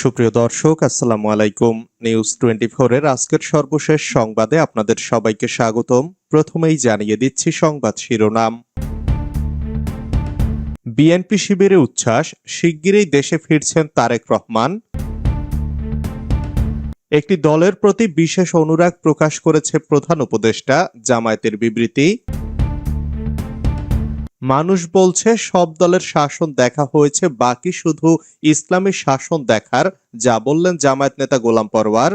সুপ্রিয় দর্শক, আসসালামু আলাইকুম। নিউজ টোয়েন্টি এর আজকের সর্বশেষ সংবাদে আপনাদের সবাইকে স্বাগতম। প্রথমেই জানিয়ে দিচ্ছি সংবাদ শিরোনাম। বিএনপি শিবিরে উচ্ছ্বাস, শিগগিরই দেশে ফিরছেন তারেক রহমান। একটি দলের প্রতি বিশেষ অনুরাগ প্রকাশ করেছে প্রধান উপদেষ্টা, জামায়াতের বিবৃতি। মানুষ বলছে, সব দলের শাসন দেখা হয়েছে, বাকি শুধু ইসলামী শাসন দেখার, যা বললেন জামায়াত নেতা গোলাম পরওয়ার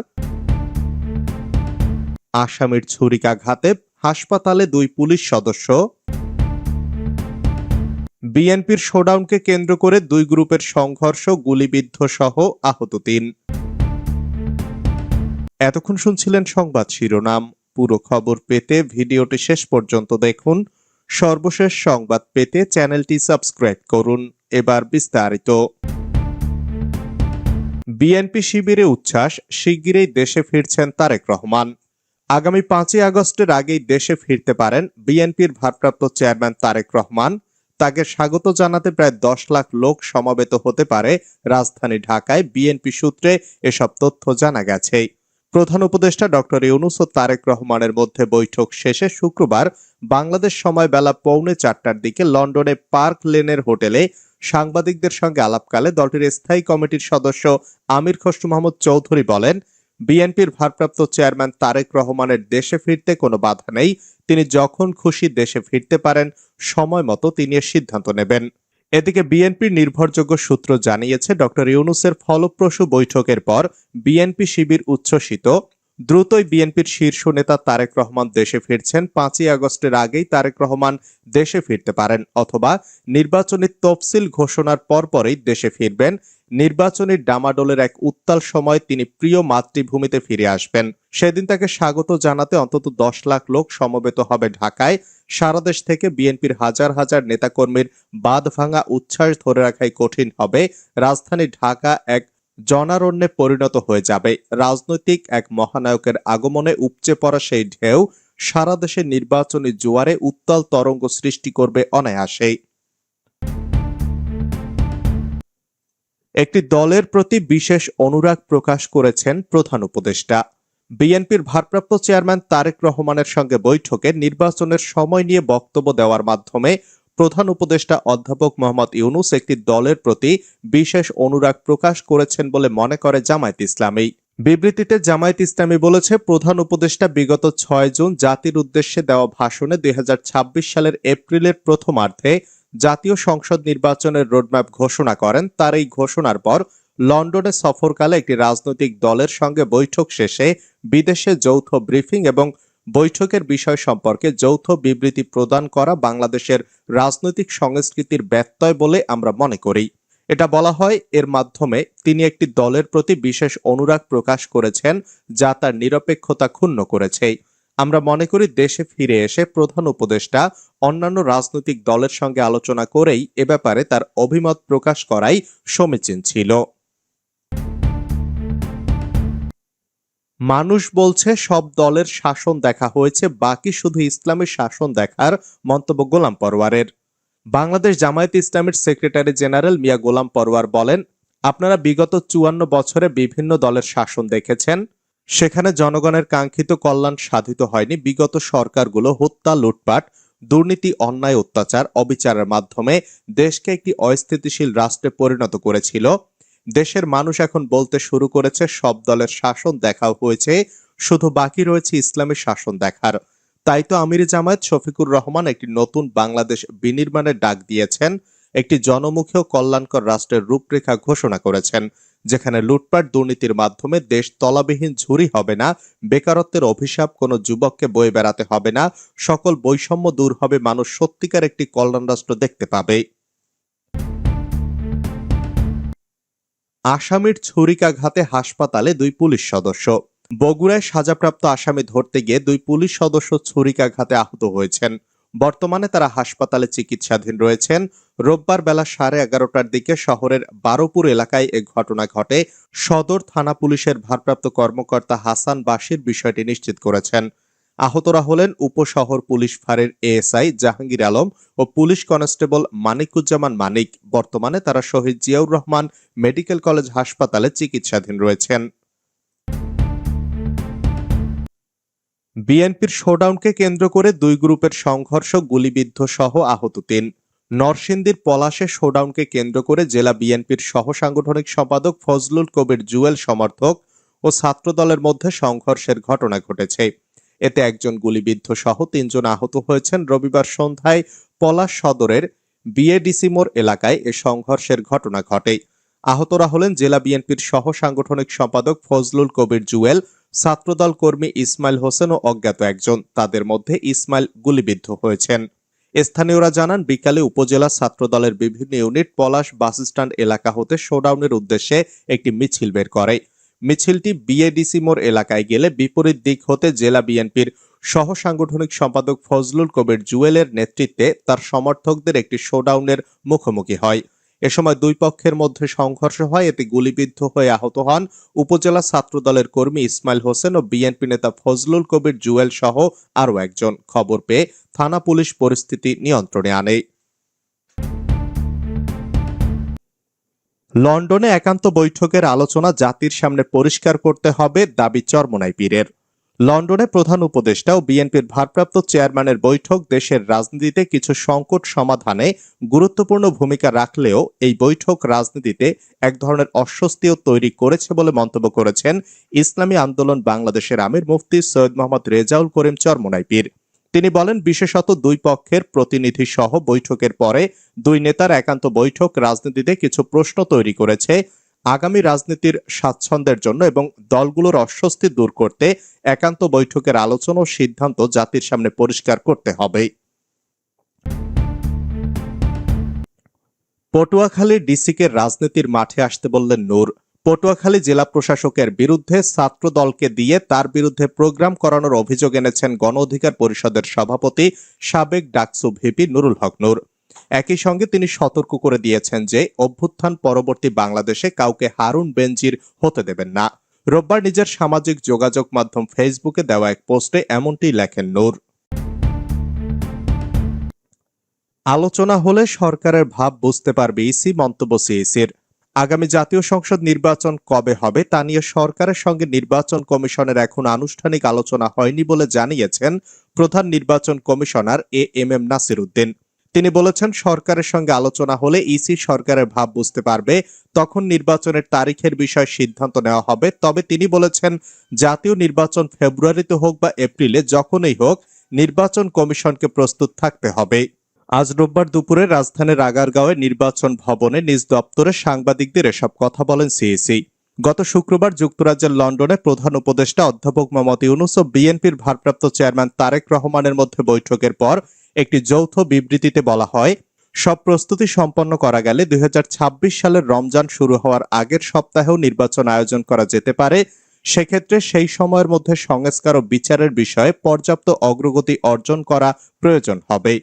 আসামির ছুরিকাঘাতে হাসপাতালে দুই পুলিশ সদস্য। বিএনপির শোডাউনকে কেন্দ্র করে দুই গ্রুপের সংঘর্ষ গুলিবিদ্ধ সহ আহত তিন। এতক্ষণ শুনছিলেন সংবাদ শিরোনাম। পুরো খবর পেতে ভিডিওটি শেষ পর্যন্ত দেখুন। সর্বশেষ সংবাদ পেতে চ্যানেলটি সাবস্ক্রাইব করুন। এবার বিস্তারিত। বিএনপি শিবিরে উচ্ছ্বাস, শিগগিরই দেশে ফিরছেন তারেক রহমান। আগামী পাঁচই আগস্টের আগেই দেশে ফিরতে পারেন বিএনপির ভারপ্রাপ্ত চেয়ারম্যান তারেক রহমান। তাকে স্বাগত জানাতে প্রায় দশ লাখ লোক সমাবেত হতে পারে। রাজধানী ঢাকায় বিএনপি সূত্রে এসব তথ্য জানা গেছে। প্রধান উপদেষ্টা ডক্টর ইউনুস ও তারেক রহমানের মধ্যে বৈঠক শেষে শুক্রবার বাংলাদেশ সময় বেলা পৌনে চারটার দিকে লন্ডনে পার্ক লেনের হোটেলে সাংবাদিকদের সঙ্গে আলাপকালে দলটির স্থায়ী কমিটির সদস্য আমির খসরু মাহমুদ চৌধুরী বলেন, বিএনপির ভারপ্রাপ্ত চেয়ারম্যান তারেক রহমানের দেশে ফিরতে কোনো বাধা নেই। তিনি যখন খুশি দেশে ফিরতে পারেন, সময় মতো তিনি সিদ্ধান্ত নেবেন। এদিকে বিএনপির নির্ভরযোগ্য সূত্র জানিয়েছে, ডক্টর ইউনুসের ফলপ্রসূ বৈঠকের পর বিএনপি শিবির উচ্ছ্বসিত। দ্রুতই বিএনপির শীর্ষ নেতা তারেক রহমান দেশে ফিরছেন। পাঁচই আগস্টের আগেই তারেক রহমান দেশে ফিরতে পারেন অথবা নির্বাচনী তফসিল ঘোষণার পরপরই দেশে ফিরবেন। নির্বাচনী ডামাডোলের এক উত্তাল সময় তিনি প্রিয় মাতৃভূমিতে ফিরে আসবেন। সেদিন তাকে স্বাগত জানাতে অন্তত দশ লাখ লোক সমবেত হবে ঢাকায়। সারা দেশ থেকে বিএনপির হাজার হাজার নেতাকর্মীর বাদ ভাঙা উচ্ছ্বাস ধরে রাখাই কঠিন হবে। রাজধানী ঢাকা এক জনারণ্যে পরিণত হয়ে যাবে। রাজনৈতিক এক মহানায়কের আগমনে উপচে পড়া সেই ঢেউ সারা দেশে নির্বাচনী জোয়ারে উত্তাল তরঙ্গ সৃষ্টি করবে অনায়াসেই। একটি দলের প্রতি বিশেষ অনুরাগ প্রকাশ করেছেন প্রধান উপদেষ্টা। বিএনপির ভারপ্রাপ্ত চেয়ারম্যান তারেক রহমানের সঙ্গে বৈঠকে নির্বাচনের সময় নিয়ে বক্তব্য দেওয়ার মাধ্যমে প্রধান উপদেষ্টা অধ্যাপক মোহাম্মদ ইউনুস একটি দলের প্রতি বিশেষ অনুরাগ প্রকাশ করেছেন বলে মনে করে জামায়াত ইসলামী। বিবৃতিতে জামায়াত ইসলামী বলেছে, প্রধান উপদেষ্টা বিগত ছয় জুন জাতির উদ্দেশ্যে দেওয়া ভাষণে দুই হাজার ছাব্বিশ সালের এপ্রিলের প্রথমার্ধে জাতীয় সংসদ নির্বাচনের রোডম্যাপ ঘোষণা করেন। তার এই ঘোষণার পর লন্ডনে সফরকালে একটি রাজনৈতিক দলের সঙ্গে বৈঠক শেষে বিদেশে যৌথ ব্রিফিং এবং বৈঠকের বিষয় সম্পর্কে যৌথ বিবৃতি প্রদান করা বাংলাদেশের রাজনৈতিক সংস্কৃতির ব্যত্যয় বলে আমরা মনে করি। এটা বলা হয়, এর মাধ্যমে তিনি একটি দলের প্রতি বিশেষ অনুরাগ প্রকাশ করেছেন যা তার নিরপেক্ষতা ক্ষুণ্ণ করেছে। আমরা মনে করি, দেশে ফিরে এসে প্রধান উপদেষ্টা অন্যান্য রাজনৈতিক দলের সঙ্গে আলোচনা করেই এ ব্যাপারে তার অভিমত প্রকাশ করাই সমীচীন ছিল। মানুষ বলছে সব দলের শাসন দেখা হয়েছে, বাকি শুধু ইসলামের শাসন দেখার মন্তব্য গোলাম পরওয়ারের। বাংলাদেশ জামায়াত ইসলামের সেক্রেটারি জেনারেল মিয়া গোলাম পরওয়ার বলেন, আপনারা বিগত চুয়ান্ন বছরে বিভিন্ন দলের শাসন দেখেছেন। সেখানে জনগণের কাঙ্ক্ষিত কল্যাণ সাধিত হয়নি। বিগত সরকারগুলো হত্যা, লুটপাট, দুর্নীতি, অন্যায়, অত্যাচার, অবিচারের মাধ্যমে দেশকে একটি অস্থিতিশীল রাষ্ট্রে পরিণত করেছিল। দেশের মানুষ এখন বলতে শুরু করেছে, সব দলের শাসন দেখাও হয়েছে, শুধু বাকি রয়েছে ইসলামের শাসন দেখার। তাই তো আমির জামায়াত শফিকুর রহমান একটি নতুন বাংলাদেশ বিনির্মাণের ডাক দিয়েছেন, একটি জনমুখী ও কল্যাণকর রাষ্ট্রের রূপরেখা ঘোষণা করেছেন, যেখানে লুটপাট দুর্নীতির মাধ্যমে দেশ তলাবিহীন ঝুরি হবে না, বেকারত্বের অভিশাপ কোনো যুবককে বয়ে বেড়াতে হবে না, সকল বৈষম্য দূর হবে, মানুষ সত্যিকার একটি কল্যাণ রাষ্ট্র দেখতে পাবে। আসামির ছুরিকাঘাতে হাসপাতালে দুই পুলিশ সদস্য। বগুড়ায় সাজাপ্রাপ্ত আসামি ধরতে গিয়ে দুই পুলিশ সদস্য ছুরিকাঘাতে আহত হয়েছেন। বর্তমানে তারা হাসপাতালে চিকিৎসাধীন রয়েছেন। রোববার বেলা সাড়ে এগারোটার দিকে শহরের বারোপুর এলাকায় এ ঘটনা ঘটে। সদর থানা পুলিশের ভারপ্রাপ্ত কর্মকর্তা হাসান বাসির বিষয়টি নিশ্চিত করেছেন। আহতরা হলেন উপশহর পুলিশ ফাঁড়ের এএসআই জাহাঙ্গীর আলম ও পুলিশ কনস্টেবল মানিকুজ্জামান মানিক। বর্তমানে তারা শহীদ জিয়াউর রহমান মেডিকেল কলেজ হাসপাতালে চিকিৎসাধীন রয়েছেন। বিএনপির শোডাউনকে কেন্দ্র করে দুই গ্রুপের সংঘর্ষ, গুলিবিদ্ধ সহ আহত তিন। নরসিংদীর পলাশে শোডাউনকে কেন্দ্র করে জেলা বিএনপির সহ সাংগঠনিক সম্পাদক ফজলুল কবির জুয়েল সমর্থক ও ছাত্রদলের মধ্যে সংঘর্ষের ঘটনা ঘটেছে। এতে একজন গুলিবিদ্ধ সহ তিনজন আহত হয়েছেন। রবিবার সন্ধ্যায় পলাশ সদরের বিএডিসি মোড় এলাকায় এ সংঘর্ষের ঘটনা ঘটে। আহতরা হলেন জেলা বিএনপির সহ সাংগঠনিক সম্পাদক ফজলুল কবির জুয়েল, ছাত্রদল কর্মী ইসমাইল হোসেন ও অজ্ঞাত একজন। তাদের মধ্যে ইসমাইল গুলিবিদ্ধ হয়েছেন। স্থানীয়রা জানান, বিকালে উপজেলা ছাত্রদলের বিভিন্ন ইউনিট পলাশ বাসস্ট্যান্ড এলাকা হতে শোডাউনের উদ্দেশ্যে একটি মিছিল বের করে। মিছিলটি বিএডিসি মোড় এলাকায় গেলে বিপরীত দিক হতে জেলা বিএনপির সহ সাংগঠনিক সম্পাদক ফজলুল কবির জুয়েলের নেতৃত্বে তার সমর্থকদের একটি শোডাউনের মুখোমুখি হয়। এ সময় দুই পক্ষের মধ্যে সংঘর্ষ হয়, এতে গুলিবিদ্ধ হয়ে আহত হন উপজেলা ছাত্রদলের কর্মী ইসমাইল হোসেন ও বিএনপি নেতা ফজলুল কবির জুয়েল সহ আরও একজন। খবর পেয়ে থানা পুলিশ পরিস্থিতি নিয়ন্ত্রণে আনে। লন্ডনে একান্ত বৈঠকের আলোচনা জাতির সামনে পরিষ্কার করতে হবে দাবি চরমনাই পীরের লন্ডনে প্রধান উপদেষ্টা ও বিএনপির ভারপ্রাপ্ত চেয়ারম্যানের বৈঠক দেশের রাজনীতিতে কিছু সংকট সমাধানে গুরুত্বপূর্ণ ভূমিকা রাখলেও এই বৈঠক রাজনীতিতে এক ধরনের অস্বস্তিও তৈরি করেছে বলে মন্তব্য করেছেন ইসলামী আন্দোলন বাংলাদেশের আমির মুফতি সৈয়দ মোহাম্মদ রেজাউল করিম চরমনাই পীর তিনি বলেন, বিশেষত দুই পক্ষের প্রতিনিধি সহ বৈঠকের পরে দুই নেতার একান্ত বৈঠক রাজনীতিতে কিছু প্রশ্ন তৈরি করেছে। আগামী রাজনীতির স্বাচ্ছন্দ্যের জন্য এবং দলগুলোর অস্বস্তি দূর করতে একান্ত বৈঠকের আলোচনা ও সিদ্ধান্ত জাতির সামনে পরিষ্কার করতে হবে। পটুয়াখালী ডিসিকে রাজনীতির মাঠে আসতে বললেন নূর। পটুয়াখালী জেলা প্রশাসকের বিরুদ্ধে ছাত্র দলকে দিয়ে তার বিরুদ্ধে প্রোগ্রাম করানোর অভিযোগ এনেছেন গণ অধিকার পরিষদের সভাপতি সাবেক ডাকসু ভিপি নুরুল হক নূর। একই সঙ্গে তিনি সতর্ক করে দিয়েছেন যে অভ্যুত্থান পরবর্তী বাংলাদেশে কাউকে হারুন বেনজির হতে দেবেন না। রোববার নিজের সামাজিক যোগাযোগ মাধ্যম ফেসবুকে দেওয়া এক পোস্টে এমনটি লেখেন নূর। আলোচনা হলে সরকারের ভাব বুঝতে পারবে ইসি মন্তব্য সিইসির। আগামী জাতীয় সংসদ নির্বাচন কবে হবে তা নিয়ে সরকারের সঙ্গে নির্বাচন কমিশনের এখন আনুষ্ঠানিক আলোচনা হয়নি বলে জানিয়েছেন প্রধান নির্বাচন commissioner A M M Nasir Uddin তিনি বলেছেন, সরকারের সঙ্গে আলোচনা হলে ইসি সরকারের ভাব বুঝতে পারবে, তখন নির্বাচনের তারিখের বিষয়ে সিদ্ধান্ত নেওয়া হবে। তবে তিনি বলেছেন, জাতীয় নির্বাচন ফেব্রুয়ারিতে হোক বা এপ্রিলে, যখনই হোক, নির্বাচন কমিশনকে প্রস্তুত থাকতে হবে। আজ রোববার দুপুরে রাজধানীর আগারগাঁওয়ে নির্বাচন ভবনে নিজ দপ্তরে সাংবাদিকদের এসব কথা বলেন সিইসি। গত শুক্রবার যুক্তরাজ্যের লন্ডনে প্রধান উপদেষ্টা অধ্যাপক মোহাম্মদ ইউনুস ও বিএনপির ভারপ্রাপ্ত চেয়ারম্যান তারেক রহমানের মধ্যে বৈঠকের পর একটি যৌথ বিবৃতিতে বলা হয়, সব প্রস্তুতি সম্পন্ন করা গেলে দুই হাজার ছাব্বিশ সালের রমজান শুরু হওয়ার আগের সপ্তাহেও নির্বাচন আয়োজন করা যেতে পারে। সেক্ষেত্রে সেই সময়ের মধ্যে সংস্কার ও বিচারের বিষয়ে পর্যাপ্ত অগ্রগতি অর্জন করা প্রয়োজন হবে।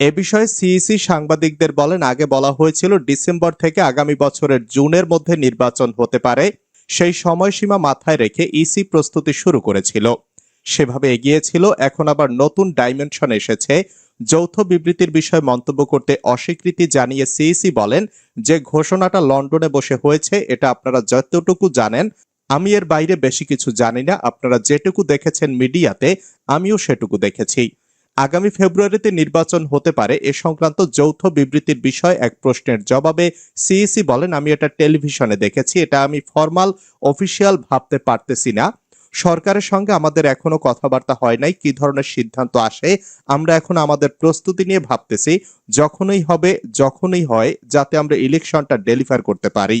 এ বিষয়ে সিইসি সাংবাদিকদের বলেন, আগে বলা হয়েছিল ডিসেম্বর থেকে আগামী বছরের জুনের মধ্যে নির্বাচন হতে পারে। সেই সময়সীমা মাথায় রেখে ইসি প্রস্তুতি শুরু করেছিল। সেভাবে এগিয়েছিল, এখন আবার নতুন ডাইমেনশন এসেছে। যৌথ বিবৃতির বিষয়ে মন্তব্য করতে অস্বীকৃতি জানিয়ে সিইসি বলেন, যে ঘোষণাটা লন্ডনে বসে হয়েছে, এটা আপনারা যতটুকু জানেন, আমি এর বাইরে বেশি কিছু জানি না। আপনারা যেটুকু দেখেছেন মিডিয়াতে, আমিও সেটুকু দেখেছি। আগামী ফেব্রুয়ারিতে নির্বাচন হতে পারে এ সংক্রান্ত যৌথ বিবৃতির বিষয় এক প্রশ্নের জবাবে সিইসি বলেন, আমি এটা টেলিভিশনে দেখেছি, এটা আমি ফর্মাল, অফিসিয়াল ভাবতে পারতেছি না। সরকারের সঙ্গে আমাদের এখনও কথাবার্তা হয় নাই, কি ধরনের সিদ্ধান্ত আসে, আমরা এখন আমাদের প্রস্তুতি নিয়ে ভাবতেছি, যখনই হবে, যখনই হয়, যাতে আমরা ইলেকশনটা ডেলিভার করতে পারি।